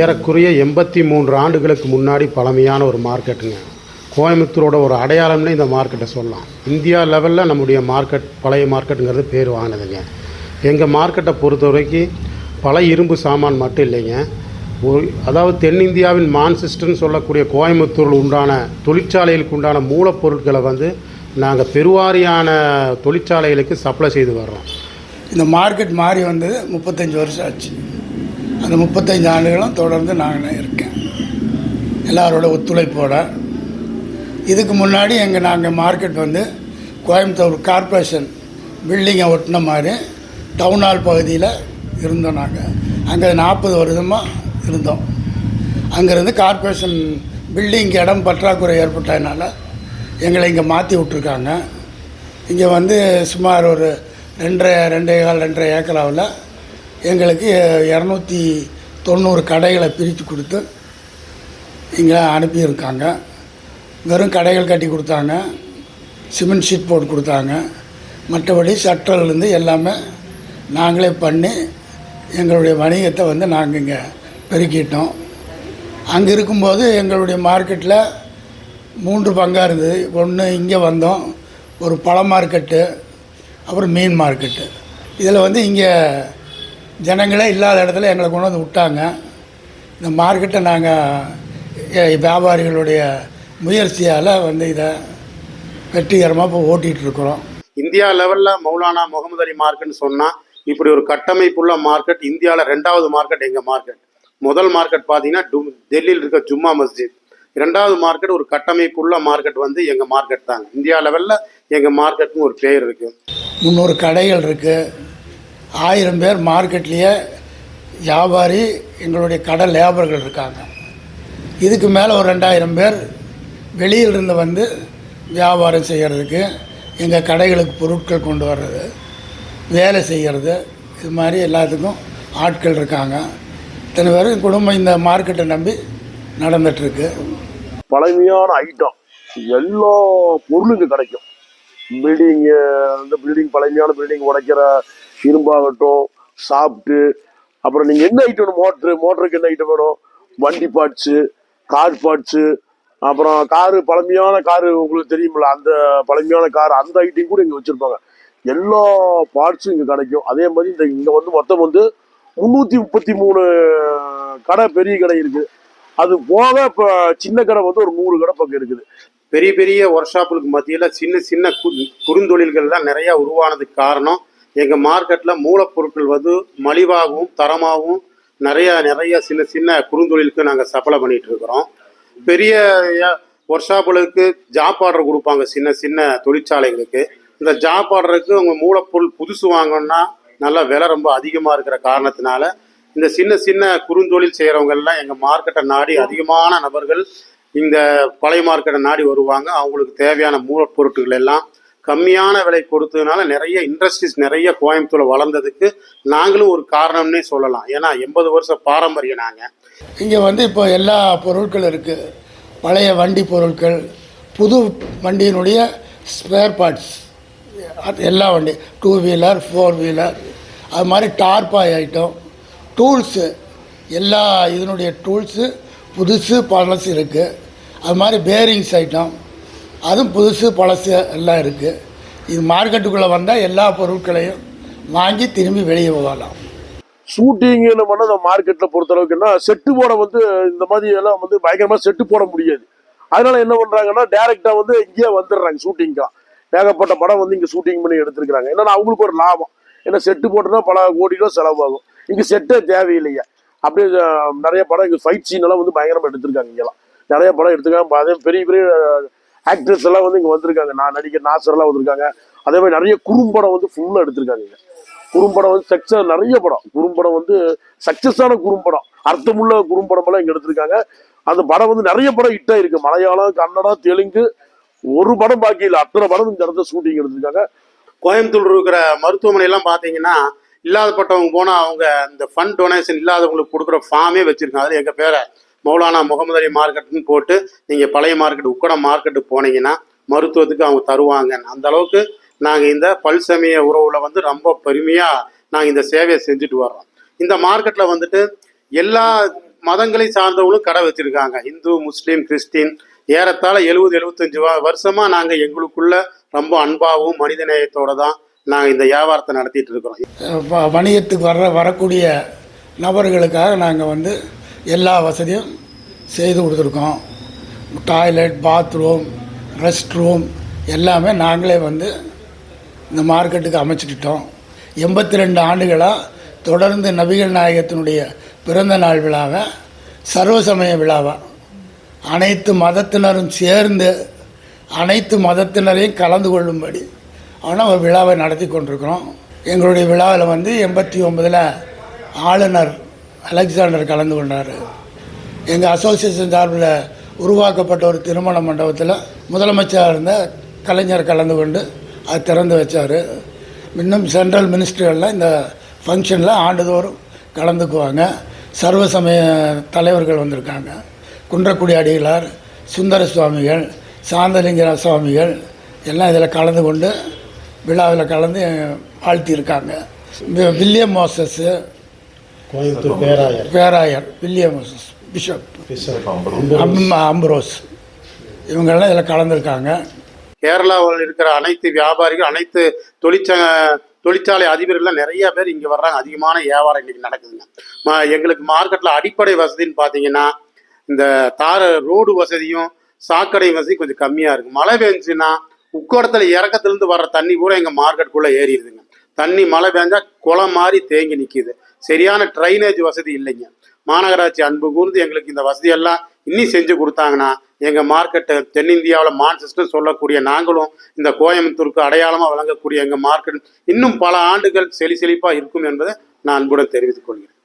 ஏறக்குறைய எண்பத்தி மூன்று ஆண்டுகளுக்கு முன்னாடி பழமையான ஒரு மார்க்கெட்டுங்க. கோயம்புத்தூரோட ஒரு அடையாளம்னே இந்த மார்க்கெட்டை சொல்லலாம். இந்தியா லெவலில் நம்முடைய மார்க்கெட் பழைய மார்க்கெட்டுங்கிறது பேர் வாங்கினதுங்க. எங்கள் மார்க்கெட்டை பொறுத்த வரைக்கும் பல இரும்பு சாமான் மட்டும் இல்லைங்க. ஒரு அதாவது தென்னிந்தியாவின் மான்செஸ்டர்னு சொல்லக்கூடிய கோயம்புத்தூரில் உண்டான தொழிற்சாலைகளுக்கு உண்டான மூலப்பொருட்களை வந்து நாங்கள் பெருவாரியான தொழிற்சாலைகளுக்கு சப்ளை செய்து வர்றோம். இந்த மார்க்கெட் மாறி வந்தது முப்பத்தஞ்சு வருஷம் ஆச்சு. அந்த முப்பத்தஞ்சு ஆண்டுகளும் தொடர்ந்து நான் இருக்கேன். எல்லாரோட ஒத்துழைப்போட. இதுக்கு முன்னாடி எங்கள் நாங்கள் மார்க்கெட் வந்து கோயம்புத்தூர் கார்ப்பரேஷன் பில்டிங்கை ஒட்டின மாதிரி டவுன் ஹால் பகுதியில் இருந்தோம் நாங்கள் அங்கே நாற்பது வருடமாக இருந்தோம். அங்கேருந்து கார்ப்பரேஷன் பில்டிங் இடம் பற்றாக்குறை ஏற்பட்டதுனால எங்களை இங்கே மாற்றி விட்ருக்காங்க இங்கே வந்து சுமார் ஒரு ரெண்டரை ரெண்டே கால் ரெண்டரை ஏக்கராவில் எங்களுக்கு இரநூத்தி தொண்ணூறு கடைகளை பிரித்து கொடுத்து இங்கே அனுப்பியிருக்காங்க. வெறும் கடைகள் கட்டி கொடுத்தாங்க. சிமெண்ட் ஷீட் போட்டு கொடுத்தாங்க. மற்றபடி சட்டர்லேருந்து எல்லாமே நாங்களே பண்ணி எங்களுடைய வணிகத்தை வந்து நாங்கள் இங்கே பெருக்கிட்டோம். அங்கே இருக்கும்போது எங்களுடைய மார்க்கெட்டில் மூன்று பங்காக இருந்தது. ஒன்று இங்கே வந்தோம். ஒரு பழ மார்க்கெட்டு அப்புறம் மீன் மார்க்கெட்டு இதில் வந்து இங்கே ஜனங்களே இல்லாத இடத்துல எங்களை கொண்டு வந்து விட்டாங்க. இந்த மார்க்கெட்டை நாங்கள் வியாபாரிகளுடைய முயற்சியால் வந்து இதை வெற்றிகரமாக இப்போ ஓட்டிகிட்டு இருக்கிறோம். இந்தியா லெவலில் மௌலானா முகமது அலி மார்க்கெட்னு சொன்னால் இப்படி ஒரு கட்டமைப்புள்ள மார்க்கெட் இந்தியாவில் ரெண்டாவது மார்க்கெட் எங்கள் மார்க்கெட்? முதல் மார்க்கெட் பார்த்தீங்கன்னா டெல்லியில் இருக்க ஜும்மா மஸ்ஜித். ரெண்டாவது மார்க்கெட் ஒரு கட்டமைப்புள்ள மார்க்கெட் வந்து எங்கள் மார்க்கெட் தாங்க இந்தியா லெவலில் எங்கள் மார்க்கெட்டுன்னு ஒரு பேர் இருக்குது முந்நூறு கடைகள் இருக்குது ஆயிரம் பேர் மார்க்கெட்லேயே வியாபாரி எங்களுடைய கடை லேபர்கள் இருக்காங்க. இதுக்கு மேலே ஒரு ரெண்டாயிரம் பேர் வெளியிலிருந்து வந்து வியாபாரம் செய்கிறதுக்கு எங்கள் கடைகளுக்கு பொருட்கள் கொண்டு வர்றது வேலை செய்கிறது இது மாதிரி எல்லாத்துக்கும் ஆட்கள் இருக்காங்க. இத்தனை பேரும் குடும்பம் இந்த மார்க்கெட்டை நம்பி நடந்துட்டுருக்கு. பழமையான ஐட்டம் எல்லா பொருளும் இங்கே கிடைக்கும். பில்டிங்கு அந்த பில்டிங் பழமையான பில்டிங் உடைக்கிற இரும்பாகட்டும் சாப்பிட்டு அப்புறம் நீங்கள் என்ன ஐட்டம் மோட்ரு மோட்டருக்கு என்ன ஐட்டம் வேணும்? வண்டி பார்ட்ஸு கார் பார்ட்ஸு அப்புறம் காரு பழமையான காரு உங்களுக்கு தெரியுமில்ல அந்த பழமையான கார் அந்த ஐட்டம் கூட இங்கே வச்சுருப்பாங்க. எல்லா பார்ட்ஸும் இங்கே கிடைக்கும். அதே மாதிரி இந்த இங்கே வந்து மொத்தம் வந்து முந்நூற்றி முப்பத்தி மூணு கடை பெரிய கடை இருக்குது அது போக இப்போ சின்ன கடை வந்து ஒரு நூறு கடை பக்கம் இருக்குது. பெரிய பெரிய ஒர்க் ஷாப்புகளுக்கு மத்தியில் சின்ன சின்ன கு- குறுந்தொழில்கள் தான் நிறையா உருவானதுக்கு காரணம் எங்கள் மார்க்கெட்டில் மூலப்பொருட்கள் வந்து மலிவாகவும் தரமாகவும் நிறையா நிறைய சின்ன சின்ன குறுந்தொழிலுக்கு நாங்கள் சப்ளை பண்ணிகிட்ருக்குறோம் இருக்கிறோம். பெரிய ஒர்க் ஷாப்புகளுக்கு ஜாப் ஆர்டர் கொடுப்பாங்க சின்ன சின்ன தொழிற்சாலைகளுக்கு. இந்த ஜாப் ஆர்டருக்கு உங்க மூலப்பொருள் புதுசு வாங்கணும்னா நல்லா விலை ரொம்ப அதிகமாக இருக்கிற காரணத்தினால இந்த சின்ன சின்ன குறுந்தொழில் செய்கிறவங்கள்லாம் எங்கள் மார்க்கெட்டை நாடி அதிகமான நபர்கள் இந்த பழைய மார்க்கெட்டை நாடி வருவாங்க. அவங்களுக்கு தேவையான மூலப்பொருட்கள் எல்லாம் கம்மியான விலை கொடுத்ததுனால நிறைய இண்டஸ்ட்ரீஸ் நிறைய கோயம்புத்தூர் வளர்ந்ததுக்கு நாங்களும் ஒரு காரணம்னே சொல்லலாம். ஏன்னா எண்பது வருஷம் பாரம்பரியம் நாங்கள் இங்கே வந்து இப்போ எல்லா பொருட்களும் இருக்குது பழைய வண்டி பொருட்கள் புது வண்டியினுடைய ஸ்பேர் பார்ட்ஸ் அது எல்லா வண்டி டூ வீலர் ஃபோர் வீலர் அது மாதிரி டார்பாய் ஐட்டம் டூல்ஸு எல்லா இதனுடைய டூல்ஸு புதுசு பழசு இருக்குது அது மாதிரி பேரிங்ஸ் ஐட்டம் அதுவும் புதுசு பழசு எல்லாம் இருக்குது இது மார்க்கெட்டுக்குள்ளே வந்தால் எல்லா பொருட்களையும் வாங்கி திரும்பி வெளியே போகலாம். ஷூட்டிங்குன்னு பண்ண இந்த மார்க்கெட்டில் பொறுத்தளவுக்குன்னா செட்டு போட வந்து இந்த மாதிரி எல்லாம் வந்து பயங்கரமாக செட்டு போட முடியாது. அதனால என்ன பண்ணுறாங்கன்னா டேரெக்டாக வந்து இங்கேயே வந்துடுறாங்க ஷூட்டிங்காக ஏகப்பட்ட படம் வந்து இங்கே ஷூட்டிங் பண்ணி எடுத்துருக்குறாங்க. ஏன்னா அவங்களுக்கு ஒரு லாபம். ஏன்னா செட்டு போட்டுனா பல கோடி ரூபா செலவாகும். இங்கே செட்டே தேவையில்லையே. அப்படியே நிறைய படம் இங்கே ஃபைட் சீன் எல்லாம் வந்து பயங்கரமாக எடுத்திருக்காங்க இங்கெல்லாம். நிறைய படம் எடுத்துக்காங்க அதே பெரிய பெரிய ஆக்ட்ரஸ் எல்லாம் வந்து இங்கே வந்திருக்காங்க. நான் நடிகர் நாசர்லாம் வந்திருக்காங்க. அதே மாதிரி நிறைய குறும்படம் வந்து ஃபுல்லாக எடுத்திருக்காங்க இங்க. குறும்படம் வந்து சக்சஸ் நிறைய படம். குறும்படம் வந்து சக்சஸான குறும்படம் அர்த்தமுள்ள குறும்படம் எல்லாம் இங்க எடுத்திருக்காங்க. அந்த படம் வந்து நிறைய படம் ஹிட் இருக்கு மலையாளம் கன்னடம் தெலுங்கு. ஒரு படம் பாக்கி இல்லை. அத்தனை படம் இந்த இடத்துல ஷூட்டிங் எடுத்திருக்காங்க. கோயம்புத்தூர் இருக்கிற மருத்துவமனை எல்லாம் பார்த்தீங்கன்னா இல்லாதப்பட்டவங்க போனால் அவங்க இந்த ஃபண்ட் டொனேஷன் இல்லாதவங்களுக்கு கொடுக்குற ஃபார்மே வச்சிருக்காங்க. அதில் எங்கள் பேரை மௌலானா முகமது அலி மார்க்கெட்னு போட்டு நீங்கள் பழைய மார்க்கெட் உக்கடம் மார்க்கெட்டுக்கு போனீங்கன்னா மருத்துவத்துக்கு அவங்க தருவாங்க. அந்த அளவுக்கு நாங்கள் இந்த பல்சமய உறவுல வந்து ரொம்ப பெருமையாக நாங்கள் இந்த சேவையை செஞ்சுட்டு வர்றோம். இந்த மார்க்கெட்டில் வந்துட்டு எல்லா மதங்களை சார்ந்தவங்களும் கடை வச்சுருக்காங்க. இந்து முஸ்லீம் கிறிஸ்டின் ஏறத்தாழ எழுபது எழுபத்தஞ்சு வருஷமாக நாங்கள் எங்களுக்குள்ள ரொம்ப அன்பாகவும் மனிதநேயத்தோடு தான் நாங்கள் இந்த வியாபாரத்தை நடத்திட்டு இருக்கிறோம். வணிகத்துக்கு வர வரக்கூடிய நபர்களுக்காக நாங்கள் வந்து எல்லா வசதியும் செய்து கொடுத்துருக்கோம். டாய்லெட் பாத்ரூம் ரெஸ்ட் ரூம் எல்லாமே நாங்களே வந்து இந்த மார்க்கெட்டுக்கு அமைச்சிக்கிட்டோம். எண்பத்தி ரெண்டு ஆண்டுகளாக தொடர்ந்து நபிகள் நாயகத்தினுடைய பிறந்த நாள் விழாவை சர்வசமய விழாவை அனைத்து மதத்தினரும் சேர்ந்து அனைத்து மதத்தினரையும் கலந்து கொள்ளும்படி ஆனால் ஒரு விழாவை நடத்தி கொண்டிருக்கிறோம். எங்களுடைய விழாவில் வந்து எண்பத்தி ஒன்பதில் ஆளுநர் அலெக்சாண்டர் கலந்து கொண்டார். எங்கள் அசோசியேஷன் சார்பில் உருவாக்கப்பட்ட ஒரு திருமண மண்டபத்தில் முதலமைச்சராக இருந்த கலைஞர் கலந்து கொண்டு அது திறந்து வச்சார். இன்னும் சென்ட்ரல் மினிஸ்டர்கள்லாம் இந்த ஃபங்க்ஷனில் ஆண்டுதோறும் கலந்துக்குவாங்க. சர்வ சமய தலைவர்கள் வந்திருக்காங்க. குன்றக்குடி அடிகளார் சுந்தர சுவாமிகள் சாந்தலிங்க சுவாமிகள் எல்லாம் இதில் கலந்து கொண்டு விழாவில் கலந்து வாழ்த்தியிருக்காங்க. வில்லியம் மோசஸ்ஸு கோயம்புத்தூர் பேராயர். பேராயர் வில்லியம் பிஷப். பிஷப் அம் அம்பரோஸ் இவங்கெல்லாம் இதில் கலந்துருக்காங்க. கேரளாவில் இருக்கிற அனைத்து வியாபாரிகள் அனைத்து தொழிற்ச தொழிற்சாலை அதிபர்கள்லாம் நிறைய பேர் இங்கே வர்றாங்க. அதிகமான வியாபாரம் இன்னைக்கு நடக்குதுங்க. ம- எங்களுக்கு மார்க்கெட்டில் அடிப்படை வசதின்னு பார்த்தீங்கன்னா இந்த தார ரோடு வசதியும் சாக்கடை வசதி கொஞ்சம் கம்மியாக இருக்குது மழை பெஞ்சுன்னா உக்கோடத்தில் இறக்கத்துலேருந்து வர்ற தண்ணி பூரா எங்கள் மார்க்கெட்டுக்குள்ளே ஏறிடுதுங்க. தண்ணி மழை பெஞ்சா குளம் மாதிரி தேங்கி நிற்கிது சரியான ட்ரைனேஜ் வசதி இல்லைங்க. மாநகராட்சி அன்பு கூர்ந்து எங்களுக்கு இந்த வசதியெல்லாம் இன்னும் செஞ்சு கொடுத்தாங்கன்னா எங்கள் மார்க்கெட்டை தென்னிந்தியாவில் மான்செஸ்டர் சொல்லக்கூடிய நாங்களும் இந்த கோயம்புத்தூருக்கு அடையாளமாக வழங்கக்கூடிய எங்கள் மார்க்கெட் இன்னும் பல ஆண்டுகள் செழி செழிப்பாக இருக்கும் என்பதை நான் அன்புடன் தெரிவித்துக் கொள்கிறேன்.